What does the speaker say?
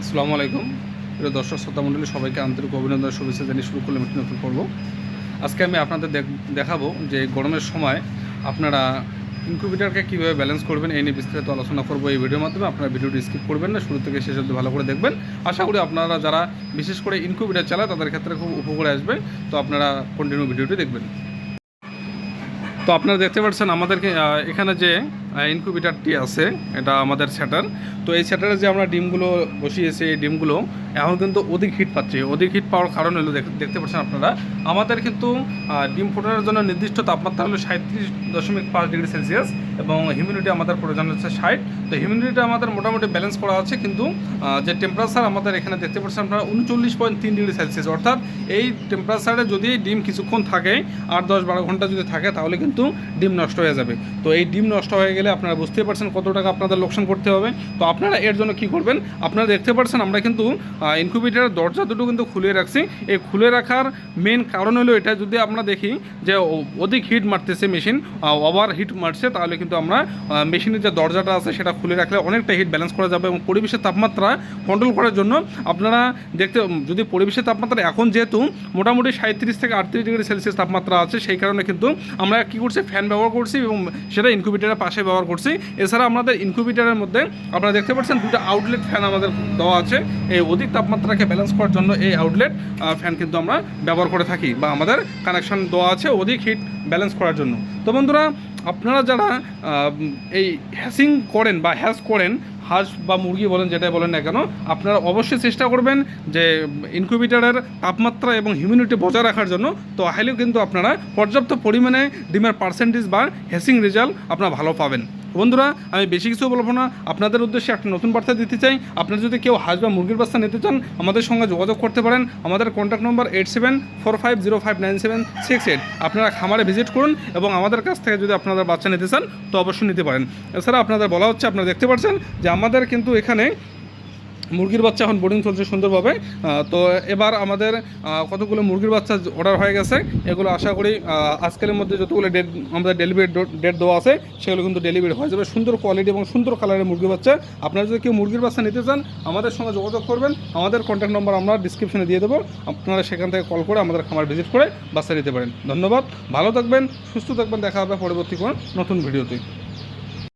আসসালামু আলাইকুম। প্রিয় দর্শক, শ্রোতা মণ্ডলী, সবাইকে আন্তরিক অভিনন্দন, শুভেচ্ছা জানিয়ে শুরু করলাম একটি নতুন পর্ব। আজকে আমি আপনাদের দেখ- দেখাবো যে গরমের সময় আপনারা ইনকিউবেটারকে কীভাবে ব্যালেন্স করবেন এই নিয়ে বিস্তারিত আলোচনা করব এই ভিডিওর মাধ্যমে। আপনারা ভিডিওটি স্কিপ করবেন না, শুরু থেকে শেষ অবধি ভালো করে দেখবেন। আশা করি আপনারা যারা বিশেষ করে ইনকিউবেটার চালায়, তাদের ক্ষেত্রে খুব উপকারে আসবে। তো আপনারা কন্টিনিউ ভিডিওটি দেখবেন। তো আপনারা দেখতে পাচ্ছেন আমাদেরকে এখানে যে ইনকিউবেটারটি আছে, এটা আমাদের স্যাটার তো এই স্যাটারে যে আমরা ডিমগুলো বসিয়েছি, এই ডিমগুলো এখন কিন্তু অধিক হিট পাচ্ছে। অধিক হিট পাওয়ার কারণ হলো দেখতে পাচ্ছেন আপনারা, আমাদের কিন্তু ডিম ফোটানোর জন্য নির্দিষ্ট তাপমাত্রা হলো সাঁত্রিশ দশমিক পাঁচ ডিগ্রি সেলসিয়াস এবং হিউমিডিটি আমাদের প্রয়োজন হচ্ছে ষাট। তো হিউমিডিটি আমাদের মোটামুটি ব্যালেন্স করা আছে, কিন্তু যে টেম্পারেচার আমাদের এখানে দেখতে পাচ্ছেন আপনারা উনচল্লিশ পয়েন্ট তিন ডিগ্রি সেলসিয়াস। অর্থাৎ এই টেম্পারেচারে যদি ডিম কিছুক্ষণ থাকে, আট, দশ, বারো ঘণ্টা যদি থাকে, তাহলে কিন্তু ডিম নষ্ট হয়ে যাবে। তো এই ডিম নষ্ট হয়ে গেলে আপনারা বুঝতে পারছেন কত টাকা আপনাদের লোকসান করতে হবে। তো আপনারা এর জন্য কি করবেন? আপনারা দেখতে পাচ্ছেন আমরা কিন্তু ইনকিউবেটারের দরজা দুটো কিন্তু খুলে রাখছি। এই খুলে রাখার মেন কারণ হলো এটা যদি আমরা দেখি যে অধিক হিট মারতেছে মেশিন ওভার হিট মারছে, তাহলে কিন্তু আমরা মেশিনের যে দরজাটা আছে সেটা খুলে রাখলে অনেকটা হিট ব্যালেন্স করা যাবে এবং পরিবেশের তাপমাত্রা কন্ট্রোল করার জন্য আপনারা দেখতে যদি পরিবেশের তাপমাত্রা এখন যেহেতু মোটামুটি সাঁত্রিশ থেকে আটত্রিশ ডিগ্রি সেলসিয়াস তাপমাত্রা আছে, সেই কারণে কিন্তু আমরা কি করছি? ফ্যান ব্যবহার করছি এবং সেটা ইনকিউবেটারের পাশে ব্যবহার করছি। এছাড়া আমাদের ইনকিউবেটারের মধ্যে আপনারা দেখতে পাচ্ছেন দুটো আউটলেট ফ্যান আমাদের দেওয়া আছে। এই অধিক তাপমাত্রাকে ব্যালেন্স করার জন্য এই আউটলেট ফ্যান কিন্তু আমরা ব্যবহার করে থাকি বা আমাদের কানেকশন দেওয়া আছে অধিক হিট ব্যালেন্স করার জন্য। তো বন্ধুরা, আপনারা যারা এই হ্যাসিং করেন বা হ্যাস করেন হাঁস বা মুরগি বলেন যেটাই বলেন না কেন, আপনারা অবশ্যই চেষ্টা করবেন যে ইনকিউবেটারের তাপমাত্রা এবং হিউমিডিটি বজায় রাখার জন্য। তো হাইলেও কিন্তু আপনারা পর্যাপ্ত পরিমাণে ডিমের পার্সেন্টেজ বা হেসিং রেজাল্ট আপনারা ভালো পাবেন। বন্ধুরা, আমি বেশি কিছু বলব না। আপনাদের উদ্দেশ্যে একটা নতুন বার্তা দিতে চাই। আপনারা যদি কেউ হাঁস বা মুরগির বাচ্চা নিতে চান, আমাদের সঙ্গে যোগাযোগ করতে পারেন। আমাদের contact number eight seven four five zero five nine seven six eight আপনারা খামারে ভিজিট করুন এবং আমাদের কাছ থেকে যদি আপনারা বাচ্চা নিতে চান, তো অবশ্যই নিতে পারেন। এছাড়া আপনাদের বলা হচ্ছে, আপনারা দেখতে পাচ্ছেন যে আমাদের কিন্তু এখানে মুরগির বাচ্চা এখন বোর্ডিং চলছে সুন্দরভাবে। তো এবার আমাদের কতগুলো মুরগির বাচ্চা অর্ডার হয়ে গেছে, এগুলো আশা করি আজকের মধ্যে যতগুলো ডেট আমাদের ডেলিভারি ডেট দেওয়া আছে, সেগুলো কিন্তু ডেলিভারি হয়ে যাবে। সুন্দর কোয়ালিটি এবং সুন্দর কালারের মুরগির বাচ্চা। আপনারা যদি কেউ মুরগির বাচ্চা নিতে চান, আমাদের সঙ্গে যোগাযোগ করবেন। আমাদের কন্ট্যাক্ট নম্বর আমরা ডিসক্রিপশনে দিয়ে দেবো। আপনারা সেখান থেকে কল করে আমাদের খামার ভিজিট করে বাচ্চা নিতে পারেন। ধন্যবাদ। ভালো থাকবেন, সুস্থ থাকবেন। দেখা হবে পরবর্তী কোনো নতুন ভিডিওতে